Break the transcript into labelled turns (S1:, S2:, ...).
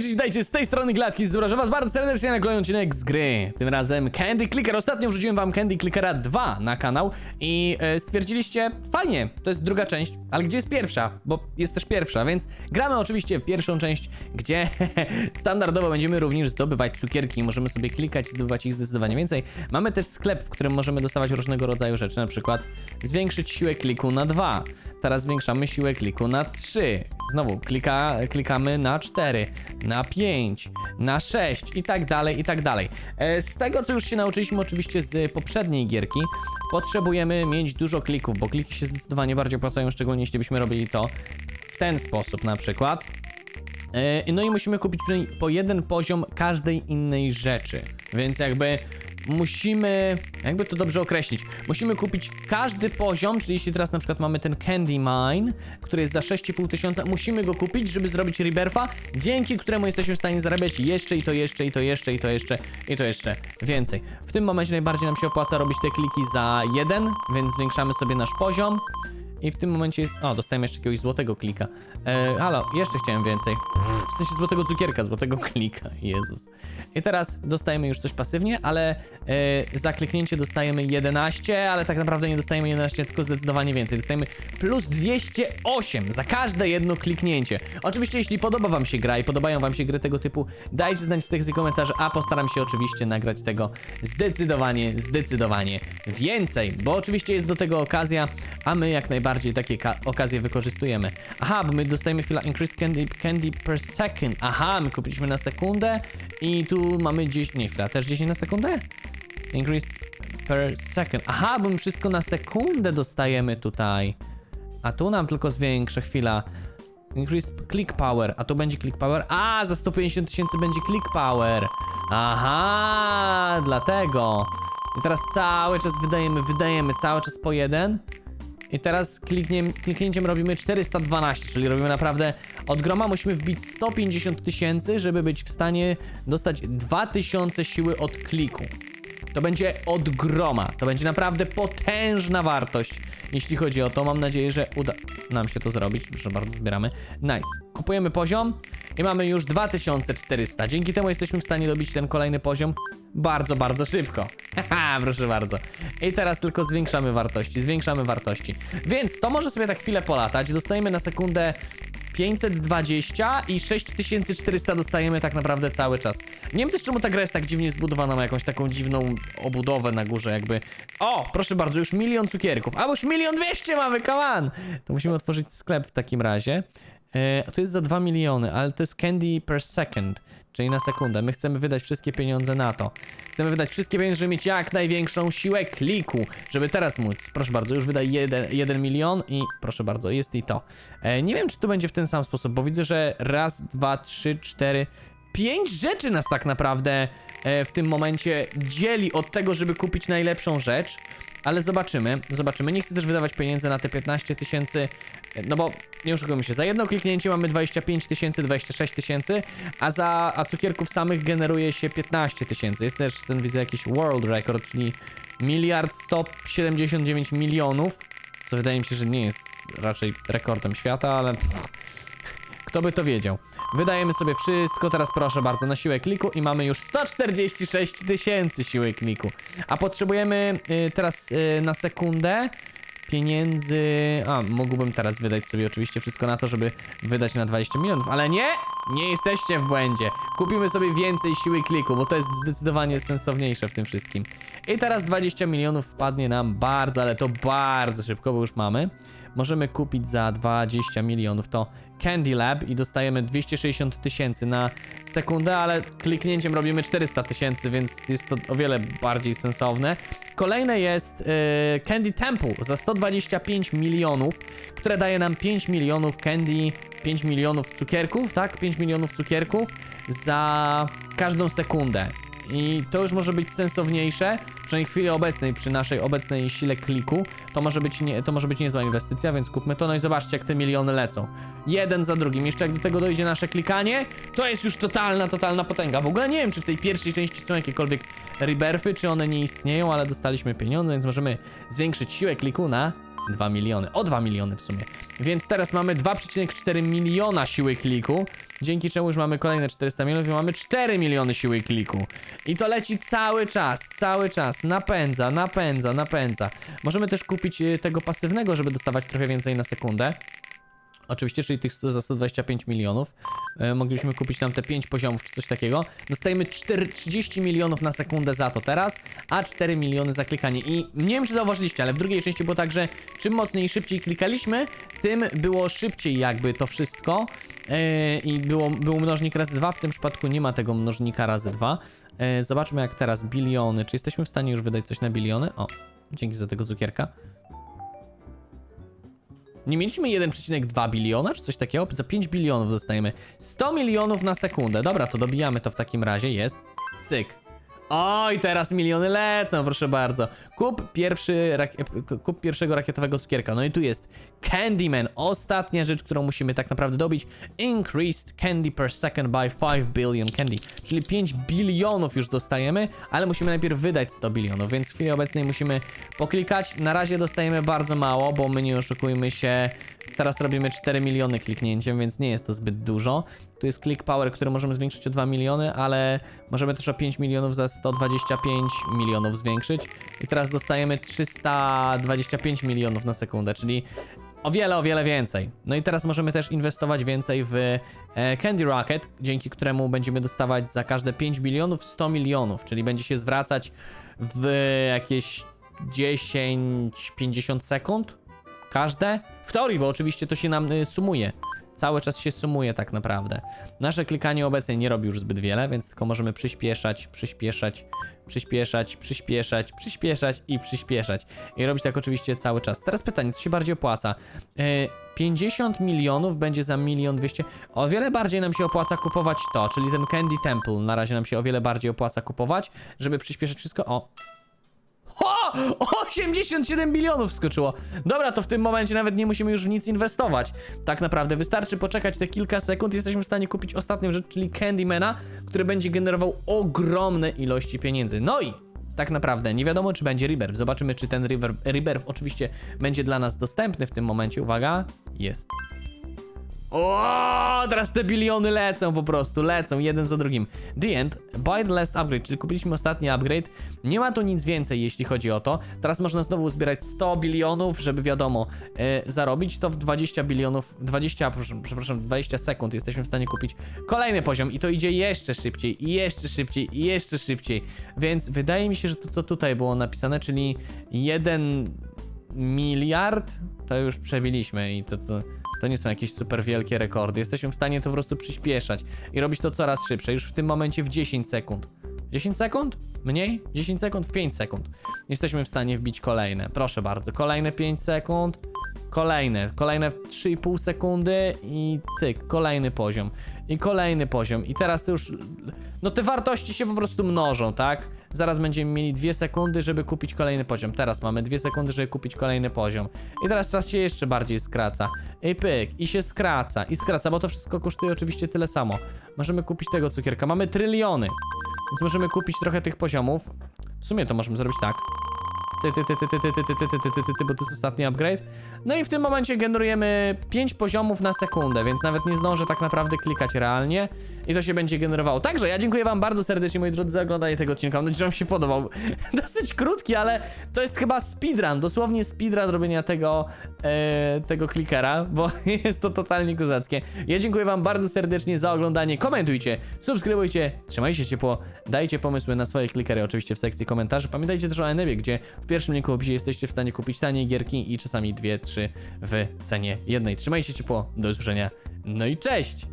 S1: Cześć, witajcie, z tej strony Gladki, zapraszam was bardzo serdecznie na kolejny odcinek z gry. Tym razem Candy Clicker. Ostatnio wrzuciłem wam Candy Clickera 2 na kanał i e, stwierdziliście, fajnie, to jest druga część, ale gdzie jest pierwsza? Bo jest też pierwsza, więc gramy oczywiście w pierwszą część, gdzie standardowo będziemy również zdobywać cukierki. Możemy sobie klikać i zdobywać ich zdecydowanie więcej. Mamy też sklep, w którym możemy dostawać różnego rodzaju rzeczy, na przykład zwiększyć siłę kliku na 2. Teraz zwiększamy siłę kliku na 3. Znowu klika, klikamy na 4, na 5, na 6 i tak dalej, i tak dalej. E, Z tego, co już się nauczyliśmy oczywiście z poprzedniej gierki, potrzebujemy mieć dużo klików, bo kliki się zdecydowanie bardziej opłacają, szczególnie jeśli byśmy robili to w ten sposób na przykład. E, No i musimy kupić po jeden poziom każdej innej rzeczy. Więc jakby musimy, jakby to dobrze określić, musimy kupić każdy poziom, czyli jeśli teraz na przykład mamy ten Candy Mine, który jest za 6,5 tysiąca, musimy go kupić, żeby zrobić Rebirtha, dzięki któremu jesteśmy w stanie zarabiać jeszcze i to jeszcze, i to jeszcze, i to jeszcze, i to jeszcze więcej. W tym momencie najbardziej nam się opłaca robić te kliki za jeden, więc zwiększamy sobie nasz poziom. I w tym momencie jest... O, dostałem jeszcze jakiegoś złotego klika. E, halo, jeszcze chciałem więcej. W sensie złotego cukierka, złotego klika. Jezus. I teraz dostajemy już coś pasywnie, ale e, za kliknięcie dostajemy 11, ale tak naprawdę nie dostajemy 11, tylko zdecydowanie więcej. Dostajemy plus 208 za każde jedno kliknięcie. Oczywiście, jeśli podoba wam się gra i podobają wam się gry tego typu, dajcie znać w sekcji komentarzy, a postaram się oczywiście nagrać tego zdecydowanie, zdecydowanie więcej, bo oczywiście jest do tego okazja, a my jak najbardziej takie ka- okazje wykorzystujemy. Aha, bo my dostajemy chwila increased candy, candy per second. Aha, my kupiliśmy na sekundę i tu mamy 10, nie chwila, też 10 na sekundę? Increased per second. Aha, bo my wszystko na sekundę dostajemy tutaj. A tu nam tylko zwiększę chwila. Increase click power, a tu będzie click power. A, za 150 tysięcy będzie click power. Aha, dlatego. I teraz cały czas wydajemy, wydajemy cały czas po jeden. I teraz kliknięciem robimy 412, czyli robimy naprawdę od groma musimy wbić 150 tysięcy, żeby być w stanie dostać 2000 siły od kliku. To będzie od groma. To będzie naprawdę potężna wartość, jeśli chodzi o to. Mam nadzieję, że uda nam się to zrobić. Proszę bardzo, zbieramy. Nice. Kupujemy poziom i mamy już 2400. Dzięki temu jesteśmy w stanie dobić ten kolejny poziom bardzo, bardzo szybko. Haha, proszę bardzo. I teraz tylko zwiększamy wartości, zwiększamy wartości. Więc to może sobie tak chwilę polatać. Dostajemy na sekundę 520 i 6400 dostajemy tak naprawdę cały czas. Nie wiem też czemu ta gra jest tak dziwnie zbudowana, ma jakąś taką dziwną obudowę na górze jakby. O, proszę bardzo, już milion cukierków, a już milion dwieście mamy, come on! To musimy otworzyć sklep w takim razie. E, a to jest za 2 miliony, ale to jest candy per second, czyli na sekundę. My chcemy wydać wszystkie pieniądze na to. Chcemy wydać wszystkie pieniądze, żeby mieć jak największą siłę kliku, żeby teraz móc. Proszę bardzo, już wydaj 1 milion i proszę bardzo, jest i to. E, nie wiem, czy to będzie w ten sam sposób, bo widzę, że raz, dwa, trzy, cztery, pięć rzeczy nas tak naprawdę e, w tym momencie dzieli od tego, żeby kupić najlepszą rzecz. Ale zobaczymy, zobaczymy. Nie chcę też wydawać pieniędzy na te 15 tysięcy, e, no bo nie oszukujmy się, za jedno kliknięcie mamy 25 tysięcy, 26 tysięcy, a za a cukierków samych generuje się 15 tysięcy. Jest też ten, widzę, jakiś world record, czyli miliard 179 milionów, co wydaje mi się, że nie jest raczej rekordem świata, ale kto by to wiedział. Wydajemy sobie wszystko, teraz proszę bardzo, na siłę kliku i mamy już 146 tysięcy siły kliku. A potrzebujemy y, teraz y, na sekundę pieniędzy... A, mógłbym teraz wydać sobie oczywiście wszystko na to, żeby wydać na 20 milionów, ale nie! Nie jesteście w błędzie. Kupimy sobie więcej siły kliku, bo to jest zdecydowanie sensowniejsze w tym wszystkim. I teraz 20 milionów wpadnie nam bardzo, ale to bardzo szybko, bo już mamy. Możemy kupić za 20 milionów to Candy Lab i dostajemy 260 tysięcy na sekundę, ale kliknięciem robimy 400 tysięcy, więc jest to o wiele bardziej sensowne. Kolejne jest yy, Candy Temple za 125 milionów, które daje nam 5 milionów candy, 5 milionów cukierków, tak? 5 milionów cukierków za każdą sekundę. I to już może być sensowniejsze, przynajmniej w chwili obecnej, przy naszej obecnej sile kliku, to może być, nie, to może być niezła inwestycja, więc kupmy to. No i zobaczcie, jak te miliony lecą. Jeden za drugim. Jeszcze jak do tego dojdzie nasze klikanie, to jest już totalna, totalna potęga. W ogóle nie wiem, czy w tej pierwszej części są jakiekolwiek rebirthy, czy one nie istnieją, ale dostaliśmy pieniądze, więc możemy zwiększyć siłę kliku na 2 miliony. O 2 miliony w sumie. Więc teraz mamy 2,4 miliona siły kliku, dzięki czemu już mamy kolejne 400 milionów i mamy 4 miliony siły kliku. I to leci cały czas, cały czas. Napędza, napędza, napędza. Możemy też kupić y, tego pasywnego, żeby dostawać trochę więcej na sekundę. Oczywiście, czyli tych 100 za 125 milionów. E, moglibyśmy kupić tam te 5 poziomów czy coś takiego. Dostajemy 4, 30 milionów na sekundę za to teraz, a 4 miliony za klikanie. I nie wiem, czy zauważyliście, ale w drugiej części było tak, że czym mocniej i szybciej klikaliśmy, tym było szybciej jakby to wszystko. E, I było, był mnożnik razy 2. W tym przypadku nie ma tego mnożnika razy 2. E, zobaczmy jak teraz biliony. Czy jesteśmy w stanie już wydać coś na biliony? O, dzięki za tego cukierka. Nie mieliśmy 1,2 biliona, czy coś takiego? Za 5 bilionów dostajemy 100 milionów na sekundę. Dobra, to dobijamy to w takim razie. Jest. Cyk. Oj, teraz miliony lecą, proszę bardzo. Kup, pierwszy kup pierwszego rakietowego cukierka. No i tu jest Candyman. Ostatnia rzecz, którą musimy tak naprawdę dobić. Increased candy per second by 5 billion candy. Czyli 5 bilionów już dostajemy, ale musimy najpierw wydać 100 bilionów, więc w chwili obecnej musimy poklikać. Na razie dostajemy bardzo mało, bo my nie oszukujmy się. Teraz robimy 4 miliony kliknięciem, więc nie jest to zbyt dużo. Tu jest click power, który możemy zwiększyć o 2 miliony, ale możemy też o 5 milionów za 125 milionów zwiększyć. I teraz dostajemy 325 milionów na sekundę, czyli o wiele, o wiele więcej. No i teraz możemy też inwestować więcej w e, Candy Rocket, dzięki któremu będziemy dostawać za każde 5 bilionów 100 milionów, czyli będzie się zwracać w jakieś 10-50 sekund każde. W teorii, bo oczywiście to się nam y, sumuje. Cały czas się sumuje tak naprawdę. Nasze klikanie obecnie nie robi już zbyt wiele, więc tylko możemy przyspieszać, przyspieszać, przyspieszać, przyspieszać, przyspieszać i przyspieszać. I robić tak oczywiście cały czas. Teraz pytanie, co się bardziej opłaca? Yy, 50 milionów będzie za milion 200. O wiele bardziej nam się opłaca kupować to, czyli ten Candy Temple. Na razie nam się o wiele bardziej opłaca kupować, żeby przyspieszyć wszystko. O! 87 bilionów skoczyło. Dobra, to w tym momencie nawet nie musimy już w nic inwestować. Tak naprawdę wystarczy poczekać te kilka sekund jesteśmy w stanie kupić ostatnią rzecz, czyli Candymana, który będzie generował ogromne ilości pieniędzy. No i tak naprawdę nie wiadomo, czy będzie Rebirth. Zobaczymy, czy ten Rebirth, Rebirth oczywiście będzie dla nas dostępny w tym momencie. Uwaga, jest. O, teraz te biliony lecą po prostu, lecą jeden za drugim. The end, buy the last upgrade, czyli kupiliśmy ostatni upgrade. Nie ma tu nic więcej, jeśli chodzi o to. Teraz można znowu zbierać 100 bilionów, żeby wiadomo, e, zarobić to w 20 bilionów, 20, proszę, przepraszam, 20 sekund jesteśmy w stanie kupić kolejny poziom i to idzie jeszcze szybciej, i jeszcze szybciej, i jeszcze szybciej. Więc wydaje mi się, że to co tutaj było napisane, czyli 1 miliard, to już przebiliśmy i to, to, to nie są jakieś super wielkie rekordy. Jesteśmy w stanie to po prostu przyspieszać i robić to coraz szybsze, już w tym momencie w 10 sekund. 10 sekund? Mniej? 10 sekund w 5 sekund. Jesteśmy w stanie wbić kolejne. Proszę bardzo, kolejne 5 sekund. Kolejne, kolejne 3,5 sekundy i cyk, kolejny poziom. I kolejny poziom. I teraz to już. No te wartości się po prostu mnożą, tak? Zaraz będziemy mieli 2 sekundy, żeby kupić kolejny poziom. Teraz mamy 2 sekundy, żeby kupić kolejny poziom. I teraz czas się jeszcze bardziej skraca. I pyk, i się skraca, i skraca, bo to wszystko kosztuje oczywiście tyle samo. Możemy kupić tego cukierka. Mamy tryliony. Więc możemy kupić trochę tych poziomów. W sumie to możemy zrobić tak. Ty, ty, ty, ty, ty, ty, ty, ty, ty, ty, ty, ty, ty, bo to jest ostatni upgrade. No i w tym momencie generujemy 5 poziomów na sekundę, więc nawet nie zdążę tak naprawdę klikać realnie i to się będzie generowało. Także ja dziękuję wam bardzo serdecznie, moi drodzy, za oglądanie tego odcinka. Mam nadzieję, że wam się podobał. Dosyć krótki, ale to jest chyba speedrun, dosłownie speedrun robienia tego, e, tego klikera, bo jest to totalnie kozackie. Ja dziękuję wam bardzo serdecznie za oglądanie. Komentujcie, subskrybujcie, trzymajcie się ciepło, dajcie pomysły na swoje klikery oczywiście w sekcji komentarzy. Pamiętajcie też o Enebie, gdzie pierwszym linku w opisie jesteście w stanie kupić taniej gierki i czasami dwie, trzy w cenie jednej. Trzymajcie się ciepło, do usłyszenia, no i cześć!